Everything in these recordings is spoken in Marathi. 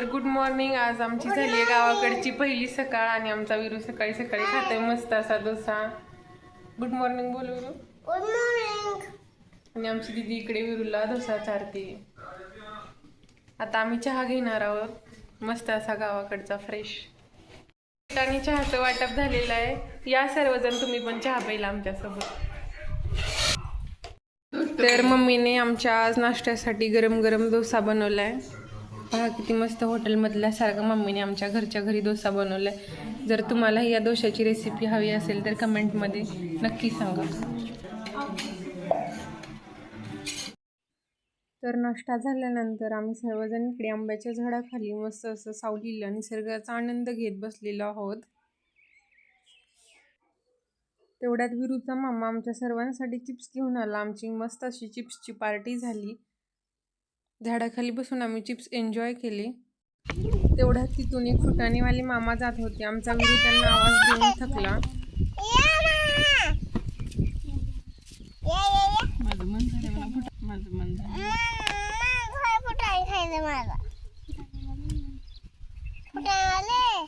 तर गुड मॉर्निंग आज आमची झाली आहे गावाकडची पहिली सकाळ आणि आमचा विरू सकाळी सकाळी खातोय मस्त असा डोसा. गुड मॉर्निंग बोल विरू. गुड मॉर्निंग आणि आमची दिदी इकडे विरूला डोसा चारते. आता आम्ही चहा घेणार आहोत. मस्त असा गावाकडचा फ्रेश आणि चहाचं वाटप झालेलं आहे. या सर्वजण तुम्ही पण चहा प्यायला आमच्यासोबत. तर मम्मीने आमच्या आज नाश्त्यासाठी गरम गरम डोसा बनवलाय. पहा किती मस्त हॉटेलमधल्यासारखं मम्मीने आमच्या घरच्या घरी डोसा बनवलाय. जर तुम्हाला या डोशाची रेसिपी हवी असेल तर कमेंटमध्ये नक्की सांगा. तर नाश्ता झाल्यानंतर आम्ही सर्वजण इकडे आंब्याच्या झाडाखाली मस्त असं सावलीला निसर्गाचा आनंद घेत बसलेलो आहोत. तेवढ्यात विरूचा मामा आमच्या सर्वांसाठी चिप्स घेऊन आला. आमची मस्त अशी चिप्सची पार्टी झाली. झाडाखाली बसून आम्ही चिप्स एन्जॉय केले. तेवढ्यात तिथून एक फुटाणीवाली मामा जात होते. आमचा गुरु त्यांना आवाज देऊन थकला. माझं मन झालं मला फुटा माझं मन झालं खायचं मला फुटावाले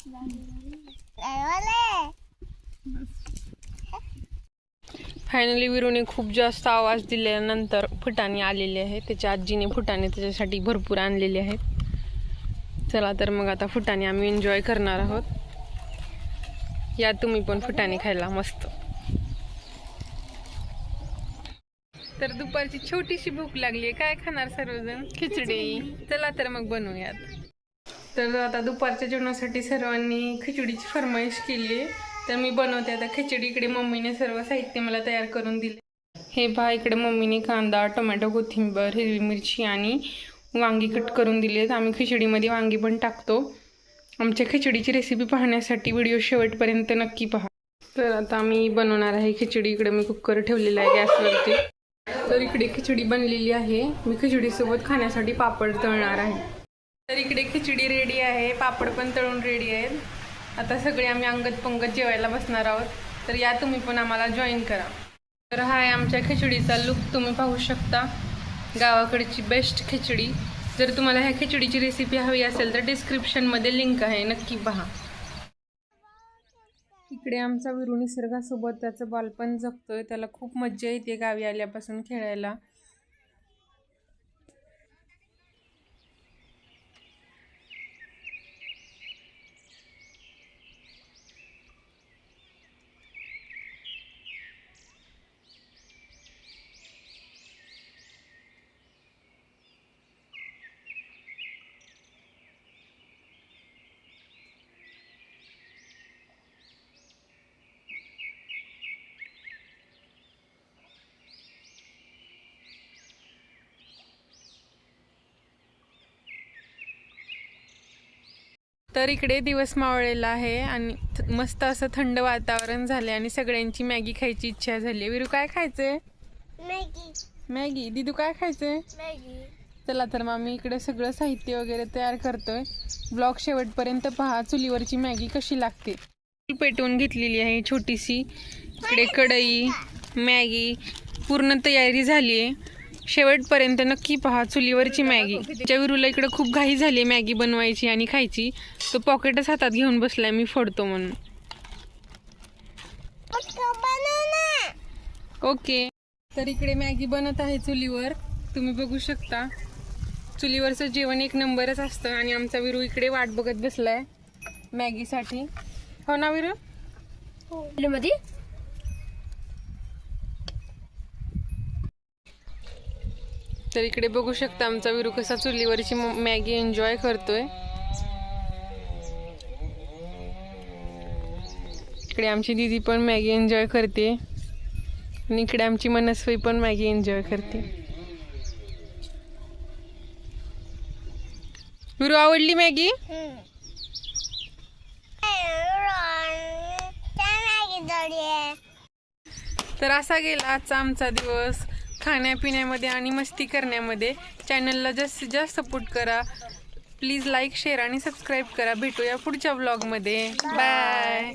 फुटावाले फायनली विरूने खूप जास्त आवाज दिल्यानंतर फुटाणे आलेले आहे त्याच्या आजीने फुटाणे त्याच्यासाठी भरपूर आणलेले आहेत. चला तर मग आता फुटाणे आम्ही एन्जॉय करणार आहोत. या तुम्ही पण फुटाणे खायला मस्त. तर दुपारची छोटीशी भूक लागली आहे. काय खाणार सर्वजण? खिचडी. चला तर मग बनवूयात. तर आता दुपारच्या जेवणासाठी सर्वांनी खिचडीची फरमाईश केली आहे. तर मी बनवते आता खिचडी. इकडे मम्मीने सर्व साहित्य मला तयार करून दिले. हे पहा इकडे मम्मीने कांदा टोमॅटो कोथिंबर हिरवी मिरची आणि वांगी कट करून दिली आहेत. आम्ही खिचडीमध्ये वांगी पण टाकतो. आमच्या खिचडीची रेसिपी पाहण्यासाठी व्हिडिओ शेवटपर्यंत नक्की पहा. तर आता आम्ही बनवणार आहे खिचडी. इकडे मी कुकर ठेवलेला आहे गॅसवरती. तर इकडे खिचडी बनलेली आहे. मी खिचडीसोबत खाण्यासाठी पापड तळणार आहे. तर इकडे खिचडी रेडी आहे. पापड पण तळून रेडी आहेत. आता सगळे आम्ही अंगत पंगत जेवायला बसणार आहोत. तर या तुम्ही पण आम्हाला जॉईन करा. तर हा आहे आमच्या खिचडीचा लुक तुम्ही पाहू शकता. गावाकडची बेस्ट खिचडी. जर तुम्हाला ह्या खिचडीची रेसिपी हवी असेल तर डिस्क्रिप्शनमध्ये लिंक आहे. नक्की पहा. इकडे आमचा विरू निसर्गासोबत त्याचं बालपण जगतोय. त्याला खूप मज्जा येते गावी आल्यापासून खेळायला. तर इकडे दिवस मावळलेला आहे आणि मस्त असं थंड वातावरण झालंय आणि सगळ्यांची मॅगी खायची इच्छा झाली विरू काय खायचंय? मॅगी. मॅगी. दिदू काय खायचंय? मॅगी. चला तर मग मी इकडे सगळं साहित्य वगैरे तयार करतोय. ब्लॉग शेवटपर्यंत पहा चुलीवरची मॅगी कशी लागते. चूल पेटवून घेतलेली आहे छोटीशी. इकडे कढई मॅगी पूर्ण तयारी झाली आहे शेवटपर्यंत नक्की पहा चुलीवरची मॅगी. त्याच्या विरूला इकडे खूप घाई झाली मॅगी बनवायची आणि खायची तो पॉकेटच हातात घेऊन बसलाय मी फोडतो म्हणून. ओके. तर इकडे मॅगी बनत आहे चुलीवर. तुम्ही बघू शकता. चुलीवरचं जेवण एक नंबरच असतं आणि आमचा विरू इकडे वाट बघत बसलाय मॅगीसाठी. हो ना विरू? मध्ये तर इकडे बघू शकता आमचा विरू कसा चुलीवरची मॅगी एन्जॉय करतोय. इकडे आमची दीदी पण मॅगी एन्जॉय करते. आणि इकडे आमची मनस्वी पण मॅगी एन्जॉय करते. विरू आवडली मॅगी? तर असा गेला आजचा आमचा दिवस. खाण्यापिण्यामध्ये आणि मस्ती करण्यामध्ये चॅनलला जास्तीत जास्त सपोर्ट करा. प्लीज लाईक शेअर आणि सबस्क्राईब करा. भेटूया पुढच्या ब्लॉगमध्ये बाय